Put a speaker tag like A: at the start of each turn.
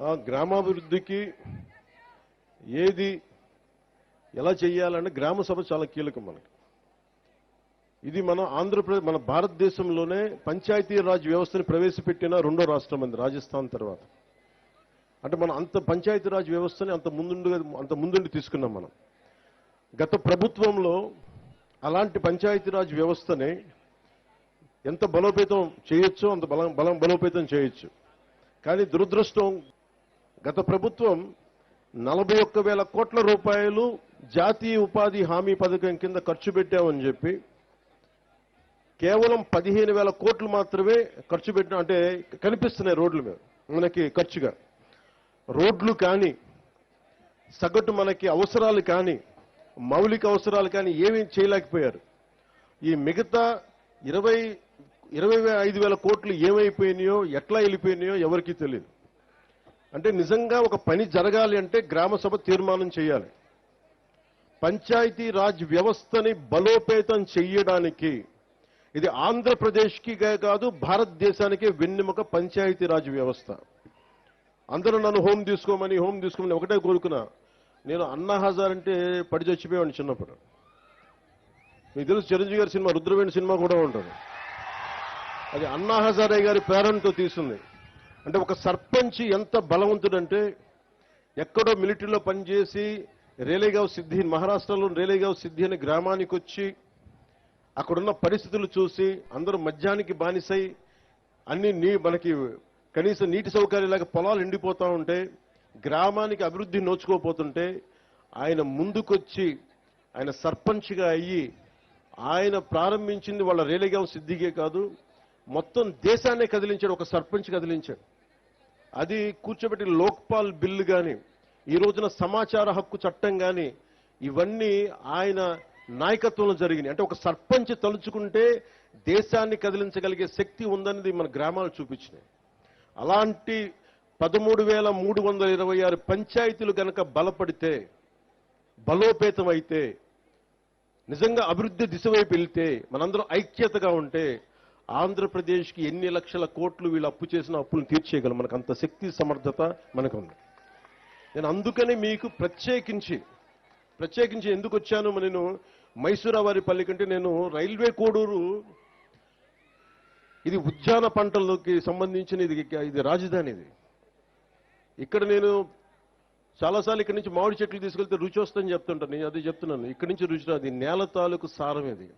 A: ఆ గ్రామాభివృద్ధికి ఏది ఎలా చేయాలంటే గ్రామ సభ చాలా కీలకం మనకి. ఇది మన ఆంధ్రప్రదేశ్ మన భారతదేశంలోనే పంచాయతీ రాజ్ వ్యవస్థని ప్రవేశపెట్టిన రెండో రాష్ట్రం అంది రాజస్థాన్ తర్వాత. అంటే మనం అంత పంచాయతీ రాజ్ వ్యవస్థని అంత ముందుండి అంత ముందుండి తీసుకున్నాం మనం. గత ప్రభుత్వంలో అలాంటి పంచాయతీరాజ్ వ్యవస్థని ఎంత బలోపేతం చేయొచ్చో అంత బలం బలం బలోపేతం చేయొచ్చు. కానీ దురదృష్టం గత ప్రభుత్వం నలభై ఒక్క వేల కోట్ల రూపాయలు జాతీయ ఉపాధి హామీ పథకం కింద ఖర్చు పెట్టామని చెప్పి కేవలం పదిహేను వేల కోట్లు మాత్రమే ఖర్చు పెట్టిన అంటే కనిపిస్తున్నాయి రోడ్లు మీద మనకి ఖర్చుగా. రోడ్లు కానీ సగటు మనకి అవసరాలు కానీ మౌలిక అవసరాలు కానీ ఏమీ చేయలేకపోయారు. ఈ మిగతా ఇరవై ఇరవై ఐదు వేల కోట్లు ఏమైపోయినాయో ఎట్లా వెళ్ళిపోయినాయో ఎవరికీ తెలియదు అంటే నిజంగా ఒక పని జరగాలి అంటే గ్రామ సభ తీర్మానం చేయాలి. పంచాయతీ రాజ్ వ్యవస్థని బలోపేతం చేయడానికి ఇది ఆంధ్రప్రదేశ్కి కాదు భారతదేశానికి వెన్నెముక పంచాయతీ రాజ్ వ్యవస్థ. అందరూ నన్ను హోమ్ తీసుకోమని హోమ్ తీసుకోమని ఒకటే కోరుకున్నా. నేను అన్నా హజార్ అంటే పడి చచ్చిపోయాను చిన్నప్పుడు. మీకు తెలుసు చిరంజీవి గారి సినిమా రుద్రవేణి సినిమా కూడా ఉంటుంది. అది అన్నా హజారే గారి పేరెంట్తో తీసింది. అంటే ఒక సర్పంచ్ ఎంత బలవంతుడంటే ఎక్కడో మిలిటరీలో పనిచేసి రేలేగావ్ సిద్ధి మహారాష్ట్రలో రేలేగావ్ సిద్ధి అనే గ్రామానికి వచ్చి అక్కడున్న పరిస్థితులు చూసి అందరూ మద్యానికి బానిసై అన్ని నీ మనకి కనీసం నీటి సౌకర్యం లేక పొలాలు ఎండిపోతూ ఉంటే గ్రామానికి అభివృద్ధి నోచుకోపోతుంటే ఆయన ముందుకొచ్చి ఆయన సర్పంచ్గా అయ్యి ఆయన ప్రారంభించింది వాళ్ళ రేలేగావ్ సిద్ధిగే కాదు మొత్తం దేశాన్నే కదిలించాడు ఒక సర్పంచ్ కదిలించాడు. అది కూర్చోబెట్టి లోక్పాల్ బిల్లు కానీ ఈ రోజున సమాచార హక్కు చట్టం కానీ ఇవన్నీ ఆయన నాయకత్వంలో జరిగినాయి. అంటే ఒక సర్పంచ్ తలుచుకుంటే దేశాన్ని కదిలించగలిగే శక్తి ఉందనేది మన గ్రామాలు చూపించినాయి. అలాంటి పదమూడు వేల మూడు వందల ఇరవై ఆరు పంచాయతీలు కనుక బలపడితే బలోపేతం అయితే నిజంగా అభివృద్ధి దిశ వైపు వెళ్తే మనందరం ఐక్యతగా ఉంటే ఆంధ్రప్రదేశ్కి ఎన్ని లక్షల కోట్లు వీళ్ళు అప్పు చేసిన అప్పులను తీర్చేయగలం. మనకు అంత శక్తి సమర్థత మనకు ఉంది నేను అందుకనే మీకు ప్రత్యేకించి ప్రత్యేకించి ఎందుకు వచ్చాను? నేను మైసూరావారి పల్లి కంటే నేను రైల్వే కోడూరు ఇది ఉద్యాన పంటలకి సంబంధించిన ఇది ఇది రాజధాని ఇది. ఇక్కడ నేను చాలాసార్లు ఇక్కడి నుంచి మామిడి చెట్లు తీసుకెళ్తే రుచి వస్తుందని చెప్తుంటాను. నేను అదే చెప్తున్నాను. ఇక్కడి నుంచి రుచి రాదు. నేల తాలూకు సారం ఇది.